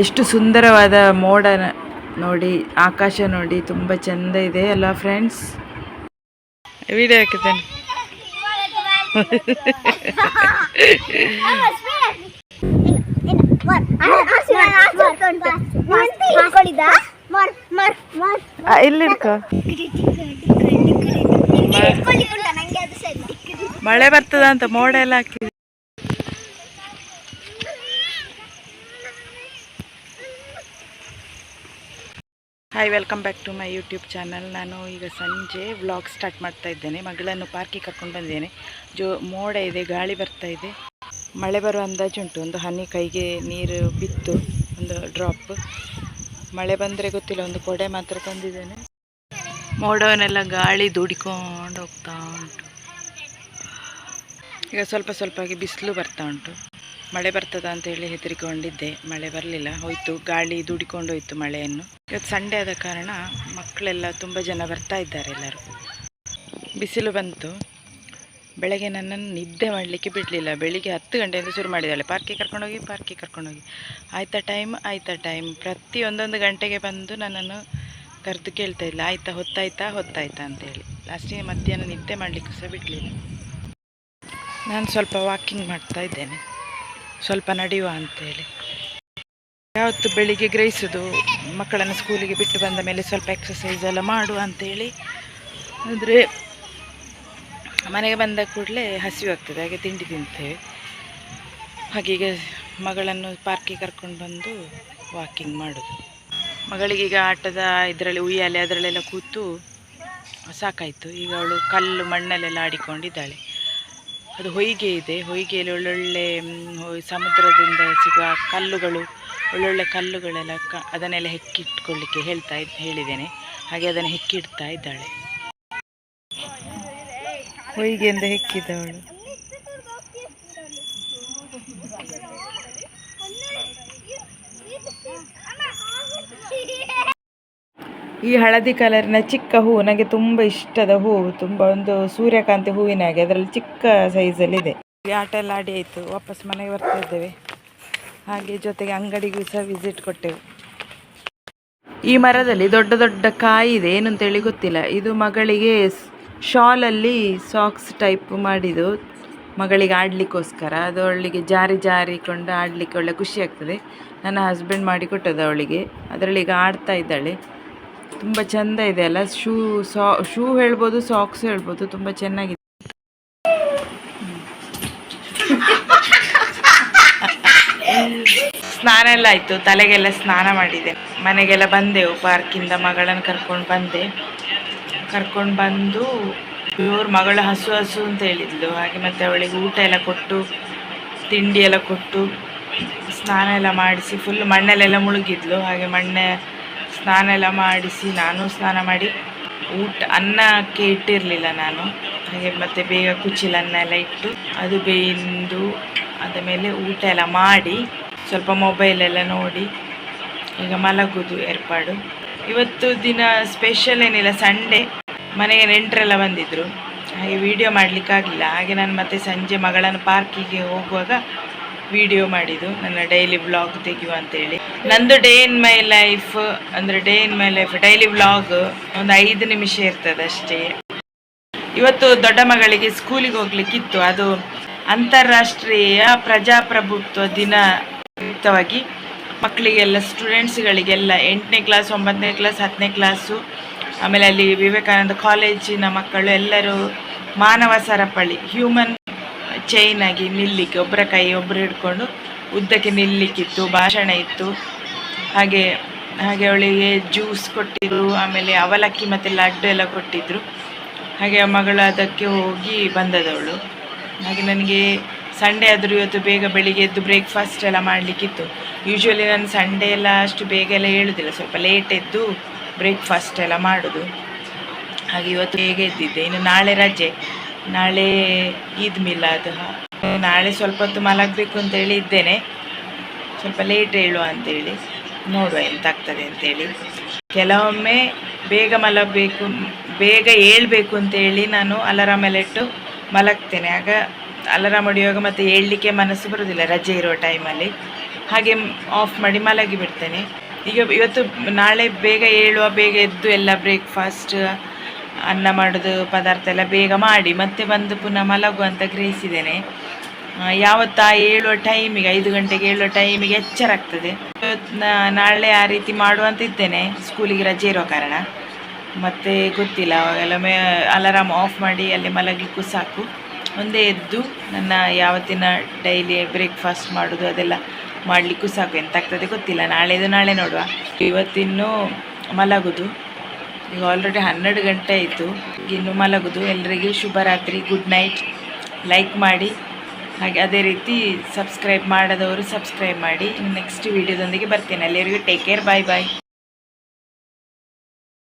ಎಷ್ಟು ಸುಂದರವಾದ ಮೋಡ ನೋಡಿ ಆಕಾಶ ನೋಡಿ ತುಂಬ ಚೆಂದ ಇದೆ ಅಲ್ಲ ಫ್ರೆಂಡ್ಸ್ ವಿಡಿಯೋ ಹಾಕಿದ್ದೇನೆ. ಇಲ್ಲಿ ಮಳೆ ಬರ್ತದ ಅಂತ ಮೋಡ ಎಲ್ಲ ಹಾಕಿ. Hi welcome back to my YouTube channel ನಾನು ಈಗ ಸಂಜೆ ವ್ಲಾಗ್ ಸ್ಟಾರ್ಟ್ ಮಾಡ್ತಾ ಇದ್ದೇನೆ. ಮಗಳನ್ನು ಪಾರ್ಕಿಗೆ ಕರ್ಕೊಂಡು ಬಂದಿದ್ದೇನೆ ಜೋ, ಮೋಡ ಇದೆ, ಗಾಳಿ ಬರ್ತಾ ಇದೆ. ಮಳೆ ಬರುವ ಅಂದಾಜುಂಟು ಒಂದು ಹನಿ ಕೈಗೆ ನೀರು ಬಿತ್ತು, ಒಂದು ಡ್ರಾಪ್ ಮಳೆ ಬಂದರೆ ಗೊತ್ತಿಲ್ಲ, ಒಂದು ಕೊಡೆ ಮಾತ್ರ ತಂದಿದ್ದೇನೆ. ಮೋಡವನ್ನೆಲ್ಲ ಗಾಳಿ ದುಡಿಕೊಂಡು ಹೋಗ್ತಾ ಉಂಟು. ಈಗ ಸ್ವಲ್ಪ ಸ್ವಲ್ಪವಾಗಿ ಬಿಸಿಲು ಬರ್ತಾ ಉಂಟು. ಮಳೆ ಬರ್ತದ ಅಂತ ಹೇಳಿ ಹೆದರಿಕೊಂಡಿದ್ದೆ. ಮಳೆ ಬರಲಿಲ್ಲ. ಹೋಯ್ತು. ಗಾಳಿ ದುಡಿಕೊಂಡು ಹೋಯ್ತು ಮಳೆಯನ್ನು. ಇವತ್ತು ಸಂಡೇ ಆದ ಕಾರಣ ಮಕ್ಕಳೆಲ್ಲ ತುಂಬ ಜನ ಬರ್ತಾ ಇದ್ದಾರೆ ಎಲ್ಲರೂ. ಬಿಸಿಲು ಬಂತು. ಬೆಳಗ್ಗೆ ನನ್ನನ್ನು ನಿದ್ದೆ ಮಾಡಲಿಕ್ಕೆ ಬಿಡಲಿಲ್ಲ. ಬೆಳಿಗ್ಗೆ ಹತ್ತು ಗಂಟೆಯಿಂದ ಶುರು ಮಾಡಿದ್ದಾಳೆ. ಪಾರ್ಕಿಗೆ ಕರ್ಕೊಂಡೋಗಿ ಪಾರ್ಕಿಗೆ ಕರ್ಕೊಂಡೋಗಿ ಆಯ್ತಾ ಟೈಮ್ ಆಯ್ತಾ ಟೈಮ್ ಪ್ರತಿ ಒಂದೊಂದು ಗಂಟೆಗೆ ಬಂದು ನನ್ನನ್ನು ಕರೆದು ಕೇಳ್ತಾ ಇಲ್ಲ. ಆಯ್ತಾ, ಹೊತ್ತಾಯ್ತಾ? ಹೊತ್ತಾಯ್ತಾ? ಅಂತೇಳಿ ಲಾಸ್ಟಿಗೆ ಮಧ್ಯಾಹ್ನ ನಿದ್ದೆ ಮಾಡಲಿಕ್ಕೂ ಸಹ ಬಿಡಲಿಲ್ಲ. ನಾನು ಸ್ವಲ್ಪ ವಾಕಿಂಗ್ ಮಾಡ್ತಾ ಇದ್ದೇನೆ. ಸ್ವಲ್ಪ ನಡೆಯುವ ಅಂತೇಳಿ. ಯಾವತ್ತು ಬೆಳಿಗ್ಗೆ ಗ್ರಹಿಸೋದು, ಮಕ್ಕಳನ್ನು ಸ್ಕೂಲಿಗೆ ಬಿಟ್ಟು ಬಂದ ಮೇಲೆ ಸ್ವಲ್ಪ ಎಕ್ಸಸೈಸ್ ಎಲ್ಲ ಮಾಡುವ ಅಂತೇಳಿ. ಅಂದರೆ ಮನೆಗೆ ಬಂದ ಕೂಡಲೇ ಹಸಿವಾಗ್ತದೆ ಹಾಗೆ ತಿಂಡಿ ತಿಂತೇವೆ. ಹಾಗೀಗ ಮಗಳನ್ನು ಪಾರ್ಕಿಗೆ ಕರ್ಕೊಂಡು ಬಂದು ವಾಕಿಂಗ್ ಮಾಡೋದು. ಮಗಳಿಗೀಗ ಆಟದ ಇದರಲ್ಲಿ ಉಯ್ಯಾಲೆ ಅದರಲ್ಲೆಲ್ಲ ಕೂತು ಸಾಕಾಯಿತು. ಈಗ ಅವಳು ಕಲ್ಲು ಮಣ್ಣಲ್ಲೆಲ್ಲ ಆಡಿಕೊಂಡಿದ್ದಾಳೆ. ಅದು ಹೊಯಿಗೆ ಇದೆ. ಹೊಯ್ಗೆಯಲ್ಲಿ ಒಳ್ಳೊಳ್ಳೆ ಸಮುದ್ರದಿಂದ ಸಿಗುವ ಕಲ್ಲುಗಳು, ಒಳ್ಳೊಳ್ಳೆ ಕಲ್ಲುಗಳೆಲ್ಲ ಕ, ಅದನ್ನೆಲ್ಲ ಹೆಕ್ಕಿಟ್ಕೊಳ್ಳಿಕ್ಕೆ ಹೇಳ್ತಾ ಹೇಳಿದ್ದೇನೆ. ಹಾಗೆ ಅದನ್ನು ಹೆಕ್ಕಿಡ್ತಾ ಇದ್ದಾಳೆ. ಹೊಯ್ಗೆಯಿಂದ ಹೆಕ್ಕಿದವಳು. ಈ ಹಳದಿ ಕಲರಿನ ಚಿಕ್ಕ ಹೂವು ನನಗೆ ತುಂಬ ಇಷ್ಟದ ಹೂವು ತುಂಬ ಒಂದು ಸೂರ್ಯಕಾಂತಿ ಹೂವಿನ ಹಾಗೆ. ಅದರಲ್ಲಿ ಚಿಕ್ಕ ಸೈಜಲ್ಲಿದೆ ಇದೆ. ಆಟ ಎಲ್ಲ ಆಡಿ ಆಯಿತು. ವಾಪಸ್ ಮನೆಗೆ ಬರ್ತಾ ಇದ್ದೇವೆ. ಹಾಗೆ ಜೊತೆಗೆ ಅಂಗಡಿಗೂ ಸಹ ವಿಸಿಟ್ ಕೊಟ್ಟೆವು. ಈ ಮರದಲ್ಲಿ ದೊಡ್ಡ ದೊಡ್ಡ ಕಾಯಿ ಇದೆ. ಏನು ಅಂತೇಳಿ ಗೊತ್ತಿಲ್ಲ. ಇದು ಮಗಳಿಗೆ ಶಾಲಲ್ಲಿ ಸಾಕ್ಸ್ ಟೈಪ್ ಮಾಡಿದ್ದು. ಮಗಳಿಗೆ ಆಡಲಿಕ್ಕೋಸ್ಕರ. ಅದು ಅವಳಿಗೆ ಜಾರಿ ಜಾರಿಕೊಂಡು ಆಡಲಿಕ್ಕೆ ಒಳ್ಳೆ ಖುಷಿ ಆಗ್ತದೆ. ನನ್ನ ಹಸ್ಬೆಂಡ್ ಮಾಡಿ ಅವಳಿಗೆ. ಅದರಲ್ಲಿ ಈಗ ಆಡ್ತಾ ಇದ್ದಾಳೆ. ತುಂಬ ಚೆಂದ ಇದೆ ಅಲ್ಲ? ಶೂ, ಸಾ, ಶೂ ಹೇಳ್ಬೋದು, ಸಾಕ್ಸ್ ಹೇಳ್ಬೋದು, ತುಂಬ ಚೆನ್ನಾಗಿದೆ. ಸ್ನಾನ ಎಲ್ಲ ಆಯಿತು. ತಲೆಗೆಲ್ಲ ಸ್ನಾನ ಮಾಡಿದೆ. ಮನೆಗೆಲ್ಲ ಬಂದೆವು ಪಾರ್ಕಿಂದ ಮಗಳನ್ನು ಕರ್ಕೊಂಡು ಬಂದೆ. ಕರ್ಕೊಂಡು ಬಂದು ಇವ್ರ ಮಗಳು ಹಸು ಹಸು ಅಂತ ಹೇಳಿದ್ಲು. ಹಾಗೆ ಮತ್ತೆ ಅವಳಿಗೆ ಊಟ ಎಲ್ಲ ಕೊಟ್ಟು, ತಿಂಡಿ ಎಲ್ಲ ಕೊಟ್ಟು, ಸ್ನಾನ ಎಲ್ಲ ಮಾಡಿಸಿ ಫುಲ್ ಮಣ್ಣಲ್ಲೆಲ್ಲ ಮುಳುಗಿದ್ಲು. ಹಾಗೆ ಮಣ್ಣೆ ಸ್ನಾನ ಎಲ್ಲ ಮಾಡಿಸಿ, ನಾನು ಸ್ನಾನ ಮಾಡಿ, ಊಟ, ಅನ್ನಕ್ಕೆ ಇಟ್ಟಿರಲಿಲ್ಲ ನಾನು. ಹಾಗೆ ಮತ್ತೆ ಬೇಗ ಕುಚ್ಚಿಲ ಅನ್ನ ಎಲ್ಲ ಇಟ್ಟು, ಅದು ಬೇಯಿಂದು ಅದ ಮೇಲೆ ಊಟ ಎಲ್ಲ ಮಾಡಿ, ಸ್ವಲ್ಪ ಮೊಬೈಲ್ ಎಲ್ಲ ನೋಡಿ, ಈಗ ಮಲಗುದು ಏರ್ಪಾಡು. ಇವತ್ತು ದಿನ ಸ್ಪೆಷಲ್ ಏನಿಲ್ಲ ಸಂಡೇ ಮನೆಗೆ ನೆಂಟರೆಲ್ಲ ಬಂದಿದ್ದರು ಹಾಗೆ ವಿಡಿಯೋ ಮಾಡಲಿಕ್ಕಾಗಲಿಲ್ಲ. ಹಾಗೆ ನಾನು ಮತ್ತೆ ಸಂಜೆ ಮಗಳನ್ನು ಪಾರ್ಕಿಗೆ ಹೋಗುವಾಗ ವಿಡಿಯೋ ಮಾಡಿದ್ದು. ನನ್ನ ಡೈಲಿ ವ್ಲಾಗ್ ತೆಗೆಯುವ ಅಂತೇಳಿ. ನಂದು ಡೇ ಇನ್ ಮೈ ಲೈಫ್ ಅಂದರೆ day in my life daily vlog ಒಂದು ಐದು ನಿಮಿಷ ಇರ್ತದೆ ಅಷ್ಟೇ. ಇವತ್ತು ದೊಡ್ಡ ಮಗಳಿಗೆ ಸ್ಕೂಲಿಗೆ ಹೋಗ್ಲಿಕ್ಕಿತ್ತು. ಅದು ಅಂತಾರಾಷ್ಟ್ರೀಯ ಪ್ರಜಾಪ್ರಭುತ್ವ ದಿನ ಯುಕ್ತವಾಗಿ ಮಕ್ಕಳಿಗೆಲ್ಲ ಸ್ಟೂಡೆಂಟ್ಸ್ಗಳಿಗೆಲ್ಲ ಎಂಟನೇ ಕ್ಲಾಸ್ ಒಂಬತ್ತನೇ ಕ್ಲಾಸ್ ಹತ್ತನೇ ಕ್ಲಾಸು ಆಮೇಲೆ ಅಲ್ಲಿ ವಿವೇಕಾನಂದ ಕಾಲೇಜಿನ ಮಕ್ಕಳು ಎಲ್ಲರೂ ಮಾನವ ಸರಪಳಿ ಹ್ಯೂಮನ್ ಚೈನ್ ಆಗಿ ನಿಲ್ಲಿಕ್ಕೆ ಒಬ್ಬರ ಕೈ ಒಬ್ಬರು ಹಿಡ್ಕೊಂಡು ಉದ್ದಕ್ಕೆ ನಿಲ್ಲಿಕ್ಕಿತ್ತು, ಭಾಷಣ ಇತ್ತು. ಹಾಗೆ ಹಾಗೆ ಅವಳಿಗೆ ಜ್ಯೂಸ್ ಕೊಟ್ಟಿದ್ರು, ಆಮೇಲೆ ಅವಲಕ್ಕಿ ಮತ್ತು ಲಡ್ಡು ಎಲ್ಲ ಕೊಟ್ಟಿದ್ರು. ಹಾಗೆ ಆ ಮಗಳು ಅದಕ್ಕೆ ಹೋಗಿ ಬಂದದವಳು. ಹಾಗೆ ನನಗೆ ಸಂಡೇ ಆದರೂ ಇವತ್ತು ಬೇಗ ಬೆಳಿಗ್ಗೆ ಎದ್ದು ಬ್ರೇಕ್ಫಾಸ್ಟ್ ಎಲ್ಲ ಮಾಡಲಿಕ್ಕಿತ್ತು. ಯೂಶ್ವಲಿ ನಾನು ಸಂಡೇ ಎಲ್ಲ ಅಷ್ಟು ಬೇಗ ಎಲ್ಲ ಹೇಳುದಿಲ್ಲ, ಸ್ವಲ್ಪ ಲೇಟ್ ಎದ್ದು ಬ್ರೇಕ್ಫಾಸ್ಟ್ ಎಲ್ಲ ಮಾಡೋದು. ಹಾಗೆ ಇವತ್ತು ಬೇಗ ಎದ್ದಿದ್ದೆ. ಇನ್ನು ನಾಳೆ ರಜೆ. ನಾಳೆ ಈದ್ ಮಿಲಾದ್. ಅದು ನಾಳೆ ಸ್ವಲ್ಪ ಹೊತ್ತು ಮಲಗಬೇಕು ಅಂತೇಳಿ ಇದ್ದೇನೆ. ಸ್ವಲ್ಪ ಲೇಟ್ ಹೇಳುವ ಅಂತೇಳಿ ನೋಡುವ ಎಂತಾಗ್ತದೆ ಅಂತೇಳಿ ಕೆಲವೊಮ್ಮೆ ಬೇಗ ಮಲಗಬೇಕು, ಬೇಗ ಏಳಬೇಕು ಅಂತೇಳಿ ನಾನು ಅಲಾರಾಮ್ ಎಲ್ಲ ಇಟ್ಟು ಮಲಗ್ತೇನೆ. ಆಗ ಅಲಾರಾಮ್ ಹೊಡೆಯುವಾಗ ಮತ್ತೆ ಏಳಲಿಕ್ಕೆ ಮನಸ್ಸು ಬರೋದಿಲ್ಲ ರಜೆ ಇರೋ ಟೈಮಲ್ಲಿ ಹಾಗೆ ಆಫ್ ಮಾಡಿ ಮಲಗಿ ಬಿಡ್ತೇನೆ ಈಗ ಇವತ್ತು ನಾಳೆ ಬೇಗ ಏಳುವ, ಬೇಗ ಎದ್ದು ಎಲ್ಲ ಬ್ರೇಕ್ಫಾಸ್ಟ್ ಅನ್ನ ಮಾಡೋದು ಪದಾರ್ಥ ಎಲ್ಲ ಬೇಗ ಮಾಡಿ ಮತ್ತೆ ಬಂದು ಪುನಃ ಮಲಗು ಅಂತ ಗ್ರಹಿಸಿದ್ದೇನೆ. ಯಾವತ್ತ ಏಳುವ ಟೈಮಿಗೆ ಐದು ಗಂಟೆಗೆ ಏಳುವ ಟೈಮಿಗೆ ಎಚ್ಚರ ಆಗ್ತದೆ ನಾಳೆ ಆ ರೀತಿ ಮಾಡುವಂತ ಇದ್ದೇನೆ ಸ್ಕೂಲಿಗೆ ರಜೆ ಇರೋ ಕಾರಣ. ಮತ್ತೆ ಗೊತ್ತಿಲ್ಲ, ಅವಾಗೆಲ್ಲ ಮೇ ಅಲಾರಾಮ್ ಆಫ್ ಮಾಡಿ ಅಲ್ಲಿ ಮಲಗಲಿಕ್ಕೂ ಸಾಕು. ಒಂದೇ ಎದ್ದು ನನ್ನ ಯಾವತ್ತಿನ ಡೈಲಿ ಬ್ರೇಕ್ಫಾಸ್ಟ್ ಮಾಡೋದು ಅದೆಲ್ಲ ಮಾಡಲಿಕ್ಕೂ ಸಾಕು. ಎಂತಾಗ್ತದೆ ಗೊತ್ತಿಲ್ಲ, ನಾಳೆದು ನಾಳೆ ನೋಡುವ. ಇವತ್ತಿನ್ನೂ ಮಲಗುದು. ಈಗ ಆಲ್ರೆಡಿ ಹನ್ನೆರಡು ಗಂಟೆ ಆಯಿತು. ಇನ್ನು ಮಲಗುದು. ಎಲ್ಲರಿಗೂ ಶುಭರಾತ್ರಿ ಗುಡ್ ನೈಟ್ ಲೈಕ್ ಮಾಡಿ. ಹಾಗೆ ಅದೇ ರೀತಿ ಸಬ್ಸ್ಕ್ರೈಬ್ ಮಾಡದವರು ಸಬ್ಸ್ಕ್ರೈಬ್ ಮಾಡಿ. ನೆಕ್ಸ್ಟ್ ವಿಡಿಯೋದೊಂದಿಗೆ ಬರ್ತೀನಿ. ಎಲ್ಲರಿಗೂ ಟೇಕ್ ಕೇರ್ ಬಾಯ್ ಬಾಯ್